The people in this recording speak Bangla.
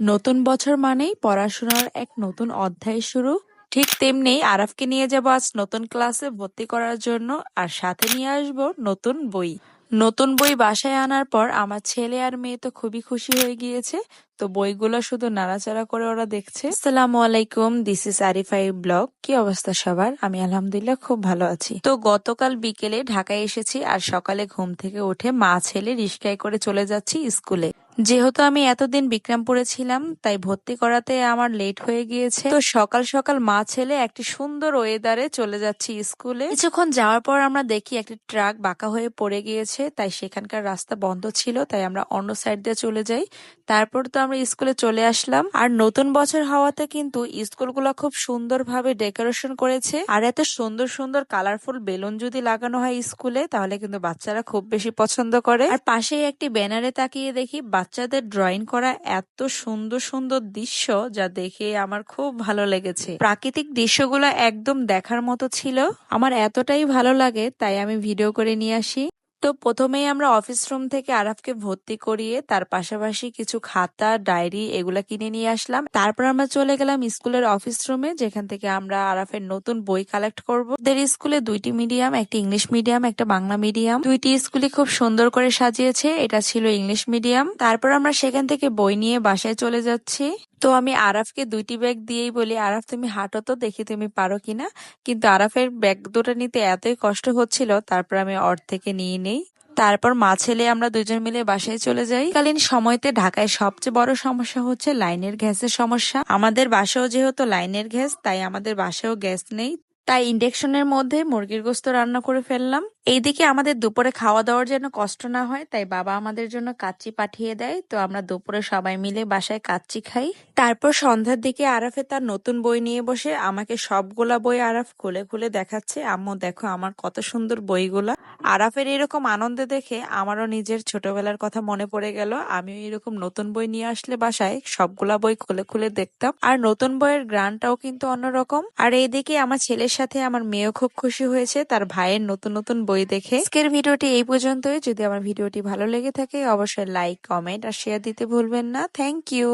নতুন বছর মানেই পড়াশোনার এক নতুন অধ্যায় শুরু। ঠিক তেমনি আরাফকে নিয়ে যাব আজ নতুন ক্লাসে ভর্তি করার জন্য আর সাথে নিয়ে আসব নতুন বই। নতুন বই বাসায় আনার পর আমার ছেলে আর মেয়ে তো খুবই খুশি হয়ে গিয়েছে, তো বইগুলো শুধু নাড়াচাড়া করে ওরা দেখছে। আসসালামু আলাইকুম দিস ইস আরিফাই ব্লগ কি অবস্থা সবার? আমি আলহামদুলিল্লাহ খুব ভালো আছি। তো গতকাল বিকেলে ঢাকায় এসেছি আর সকালে ঘুম থেকে উঠে মা ছেলে রিস্কায় করে চলে যাচ্ছি স্কুলে। যেহেতু আমি এতদিন বিক্রমপুরে ছিলাম, তাই ভর্তি করাতে আমার লেট হয়ে গিয়েছে। তো সকাল সকাল মা ছেলে একটি সুন্দর ওয়েদারে চলে যাচ্ছি স্কুলে। কিছুক্ষণ যাওয়ার পর আমরা দেখি একটি ট্রাক বাঁকা হয়ে পড়ে গিয়েছে, তাই সেখানকার রাস্তা বন্ধ ছিল, তাই আমরা অন্য সাইড দিয়ে চলে যাই। তারপর তো আমরা স্কুলে চলে আসলাম। আর নতুন বছর হওয়াতে কিন্তু স্কুলগুলো খুব সুন্দরভাবে ডেকোরেশন করেছে। আর এত সুন্দর সুন্দর কালারফুল বেলুন যদি লাগানো হয় স্কুলে, তাহলে কিন্তু বাচ্চারা খুব বেশি পছন্দ করে। আর পাশেই একটি ব্যানারে তাকিয়ে দেখি বাচ্চাদের ড্রয়িং করা এত সুন্দর সুন্দর দৃশ্য যা দেখে আমার খুব ভালো লেগেছে। প্রাকৃতিক দৃশ্যগুলো একদম দেখার মতো ছিল। আমার এতটাই ভালো লাগে, তাই আমি ভিডিও করে নিয়ে আসি। তো প্রথমেই আমরা অফিস রুম থেকে আরাফকে ভর্তি করিয়ে তার পাশাপাশি কিছু খাতা, ডায়েরি এগুলা কিনে নিয়ে আসলাম। তারপর আমরা চলে গেলাম স্কুলের অফিস রুমে, যেখান থেকে আমরা আরাফের নতুন বই কালেক্ট করব। ওদের স্কুলে দুইটি মিডিয়াম একটা ইংলিশ মিডিয়াম একটা বাংলা মিডিয়াম দুইটি স্কুলই খুব সুন্দর করে সাজিয়েছে, এটা ছিল ইংলিশ মিডিয়াম তারপর আমরা সেখান থেকে বই নিয়ে বাসায় চলে যাচ্ছি। তো আমি আরাফকে দুইটি ব্যাগ দিয়েই বলি, আরাফ, তুমি হাঁটো তো, দেখি তুমি পারো কিনা? কিন্তু আরাফের ব্যাগ দুটো নিতে এতই কষ্ট হচ্ছিল, তারপর আমি অর থেকে নিয়ে নেই। তারপর মা ছেলে আমরা দুজন মিলে বাসায় চলে যাই। কালীন সময়তে ঢাকায় সবচেয়ে বড় সমস্যা হচ্ছে লাইনের গ্যাসের সমস্যা। আমাদের বাসাও যেহেতু লাইনের গ্যাস, তাই আমাদের বাসায়ও গ্যাস নেই। তাই ইন্ডেকশনের মধ্যে মুরগির গোস্ত রান্না করে ফেললাম। এইদিকে আমাদের দুপুরে খাওয়া দাওয়ার যেন কষ্ট না হয়, তাই বাবা আমাদের জন্য কাচ্চি পাঠিয়ে দেয়। তো আমরা দুপুরে সবাই মিলে বাসায় কাচ্চি খাই। তারপর সন্ধ্যার দিকে আরাফে তার নতুন বই নিয়ে বসে আমাকে সবগুলা বই আরাফ খুলে খুলে দেখাচ্ছে। আম্মু, দেখো আমার কত সুন্দর বইগুলা। আরাফের এরকম আনন্দে দেখে আমারও নিজের ছোটবেলার কথা মনে পড়ে গেল। আমিও এরকম নতুন বই নিয়ে আসলে বাসায় সবগুলা বই খুলে খুলে দেখতাম। আর নতুন বইয়ের গ্রানটাও কিন্তু অন্যরকম। আর এইদিকে আমার ছেলের সাথে আমার মেয়েও খুব খুশি হয়েছে। তার ভাইয়ের নতুন নতুন বই দেখে। আজকের ভিডিওটি এই পর্যন্তই। যদি আমার ভিডিওটি ভালো লেগে থাকে, অবশ্যই লাইক কমেন্ট আর শেয়ার দিতে ভুলবেন না। Thank you